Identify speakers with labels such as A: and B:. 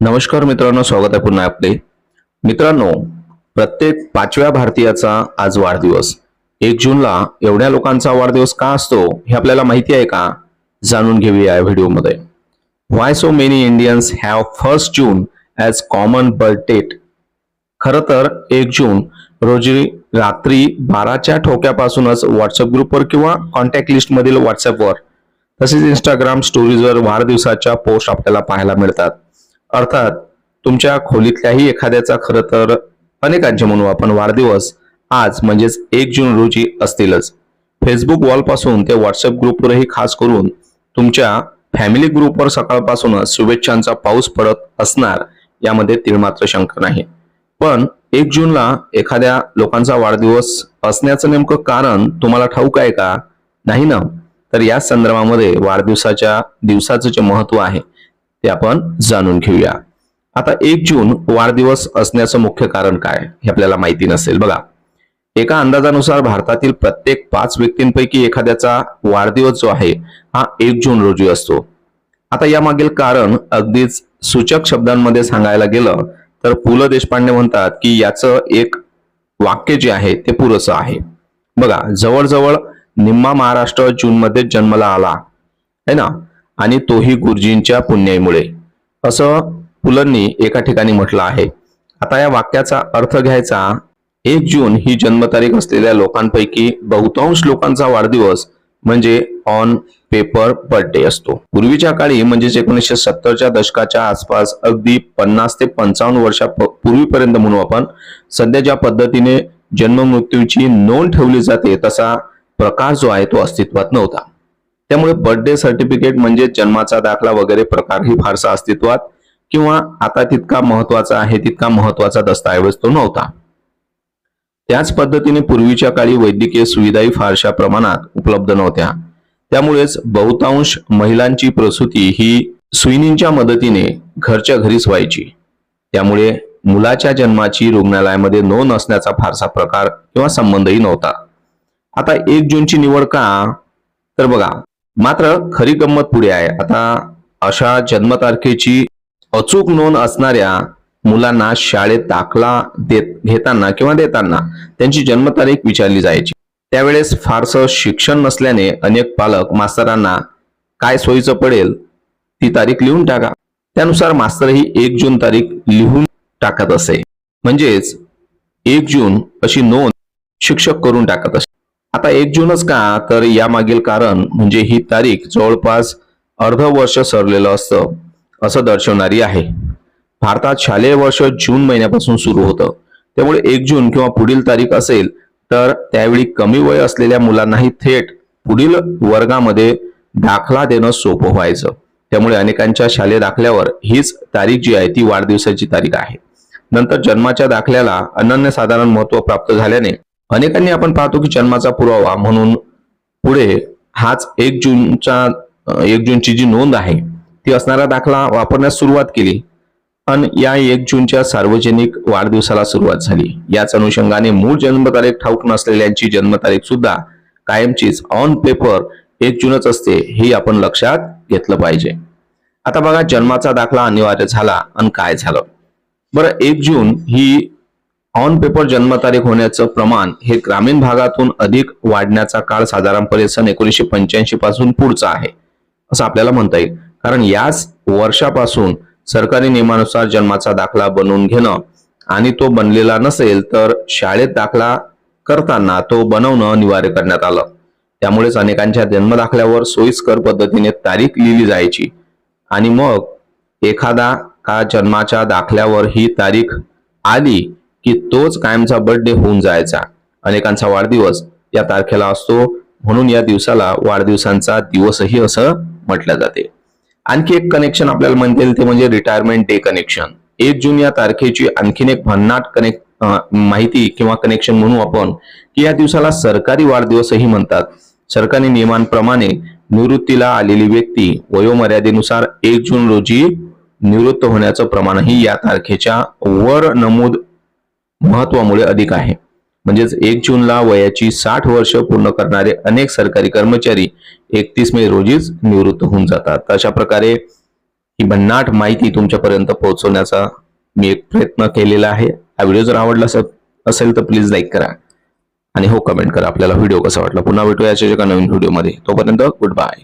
A: नमस्कार मित्रांनो स्वागत आहे पुन्हा आपले. मित्रांनो प्रत्येक पाचव्या भारतीयाचा आज वाढदिवस. एक जूनला एवढ्या लोकांचा वाढदिवस का असतो हे आपल्याला माहिती आहे का? जाणून घेऊया या व्हिडिओमध्ये. Why so many Indians have first June as common birth date खरं तर एक जून रोजी रात्री बाराच्या ठोक्यापासूनच व्हॉट्सअप ग्रुपवर किंवा कॉन्टॅक्ट लिस्टमधील व्हॉट्सअपवर तसेच इंस्टाग्राम स्टोरीजवर वाढदिवसाच्या पोस्ट आपल्याला पाहायला मिळतात. अर्थात तुमच्या खोलीतल्याही एखाद्याचा खरं तर अनेकांचे म्हणू आपण वाढदिवस आज म्हणजेच एक जून रोजी असतीलच. फेसबुक वॉलपासून ते व्हॉट्सअप ग्रुपवरही खास करून तुमच्या फॅमिली ग्रुपवर सकाळपासूनच शुभेच्छांचा पाऊस पडत असणार यामध्ये तिळमात्र शंका नाही. पण एक जूनला एखाद्या लोकांचा वाढदिवस असण्याचं नेमकं कारण तुम्हाला ठाऊक आहे का? नाही ना? तर या संदर्भामध्ये वाढदिवसाच्या दिवसाचं जे महत्त्व आहे ते आपण जाणून घेऊया. आता एक जून वाढदिवस असण्याचं मुख्य कारण काय हे आपल्याला माहिती नसेल. बघा एका अंदाजानुसार भारतातील प्रत्येक पाच व्यक्तींपैकी एखाद्याचा वाढदिवस जो आहे हा एक जून रोजी असतो. आता यामागील कारण अगदीच सूचक शब्दांमध्ये सांगायला गेलं तर पु ल देशपांडे म्हणतात की याचं एक वाक्य जे आहे ते पुरसं आहे. बघा जवळजवळ निम्मा महाराष्ट्र जूनमध्ये जन्मला आला. है ना? आणि तोही गुरुजींच्या पुण्याईमुळे असं पुलंनी एका ठिकाणी म्हटलं आहे. आता या वाक्याचा अर्थ घ्यायचा एक जून ही जन्मतारीख असलेल्या लोकांपैकी बहुतांश लोकांचा वाढदिवस म्हणजे ऑन पेपर बर्थडे असतो. पूर्वीच्या काळी म्हणजेच एकोणीसशे सत्तरच्या दशकाच्या आसपास अगदी पन्नास ते पंचावन्न वर्षा पूर्वीपर्यंत म्हणू आपण सध्या ज्या पद्धतीने जन्म मृत्यूची नोंद ठेवली जाते तसा प्रकार जो आहे तो अस्तित्वात नव्हता. त्यामुळे बर्थडे सर्टिफिकेट म्हणजे जन्माचा दाखला वगैरे प्रकारही फारसा अस्तित्वात किंवा आता तितका महत्त्वाचा आहे तितका महत्त्वाचा दस्तऐवज तो नव्हता. त्याच पद्धतीने पूर्वीच्या काळी वैद्यकीय सुविधाही फारशा प्रमाणात उपलब्ध नव्हत्या. त्यामुळेच बहुतांश महिलांची प्रसूती ही सुईणींच्या मदतीने घरच्या घरीच व्हायची. त्यामुळे मुलाच्या जन्माची रुग्णालयामध्ये नोंद असण्याचा फारसा प्रकार किंवा संबंधही नव्हता. आता एक जूनची निवड का? तर बघा मात्र खरी गंमत पुढे आहे. आता अशा जन्मतारखेची अचूक नोंद असणाऱ्या मुलांना शाळेत दाखला देत घेताना किंवा देताना त्यांची जन्मतारीख विचारली जायची. त्यावेळेस फारसं शिक्षण नसल्याने अनेक पालक मास्तरांना काय सोयीचं पडेल ती तारीख लिहून टाका. त्यानुसार मास्तरही एक जून तारीख लिहून टाकत असे. म्हणजेच एक जून अशी नोंद शिक्षक करून टाकत असे. आता एक जूनच का? तर यामागील कारण म्हणजे ही तारीख जवळपास अर्ध वर्ष सरलेलं असतं असं दर्शवणारी आहे. भारतात शालेय वर्ष जून महिन्यापासून सुरू होतं. त्यामुळे एक जून किंवा पुढील तारीख असेल तर त्यावेळी कमी वय असलेल्या मुलांनाही थेट पुढील वर्गामध्ये दाखला देणं सोपं व्हायचं. त्यामुळे अनेकांच्या शालेय दाखल्यावर हीच तारीख जी आहे ती वाढदिवसाची तारीख आहे. नंतर जन्माच्या दाखल्याला अनन्यसाधारण महत्त्व प्राप्त झाल्याने अनेकांनी आपण पाहतो की जन्माचा पुरावा म्हणून पुढे हाच एक जूनचा एक जूनची जी नोंद आहे ती असणारा दाखला वापरण्यास सुरुवात केली. आणि या एक जूनच्या सार्वजनिक वाढदिवसाला सुरुवात झाली. याच अनुषंगाने मूळ जन्मतारीख ठाऊक नसलेल्यांची जन्मतारीख सुद्धा कायमचीच ऑन पेपर एक जूनच असते हे आपण लक्षात घेतलं पाहिजे. आता बघा जन्माचा दाखला अनिवार्य झाला आणि काय झालं? बरं एक जून ही ऑन पेपर जन्मतारीख होण्याचं प्रमाण हे ग्रामीण भागातून अधिक वाढण्याचा काळ साधारणपणे सन एकोणीसशे पंच्याऐंशी पासून पुढचा आहे असं आपल्याला म्हणता येईल. कारण याच वर्षापासून सरकारी नियमानुसार जन्माचा दाखला बनवून घेणं आणि तो बनलेला नसेल तर शाळेत दाखला करताना तो बनवणं अनिवार्य करण्यात आलं. त्यामुळेच अनेकांच्या जन्मदाखल्यावर सोयीस्कर पद्धतीने तारीख लिहिली जायची. आणि मग एखादा का जन्माच्या दाखल्यावर ही तारीख आली की तोच कायमचा बर्थडे होऊन जायचा. अनेकांचा वाढदिवस या तारखेला असतो. म्हणून या दिवसाला वाढदिवसांचा दिवसही असं म्हटलं जाते. आणखी एक कनेक्शन आपल्याला म्हणता येईल ते म्हणजे रिटायरमेंट डे कनेक्शन एक जून या तारखेची आणखीन एक भन्नाट कनेक्ट माहिती किंवा कनेक्शन म्हणू आपण की या दिवसाला सरकारी वाढदिवसही म्हणतात. सरकारी नियमांप्रमाणे निवृत्तीला आलेली व्यक्ती वयोमर्यादेनुसार एक जून रोजी निवृत्त होण्याचं प्रमाणही या तारखेच्या वर नमूद महत्वामुळे अधिक आहे. म्हणजेच एक जूनला वयाची साठ वर्ष पूर्ण करणारे अनेक सरकारी कर्मचारी एकतीस मे रोजीच निवृत्त होऊन जातात. अशा प्रकारे ही भन्नाट माहिती तुमच्यापर्यंत पोहोचवण्याचा मी एक प्रयत्न केलेला आहे. हा व्हिडिओ जर आवडला असेल तर प्लीज लाईक करा. आणि हो कमेंट करा. आपल्याला व्हिडिओ कसा वाटला? पुन्हा भेटूया एका नवीन व्हिडिओमध्ये. तोपर्यंत गुड बाय.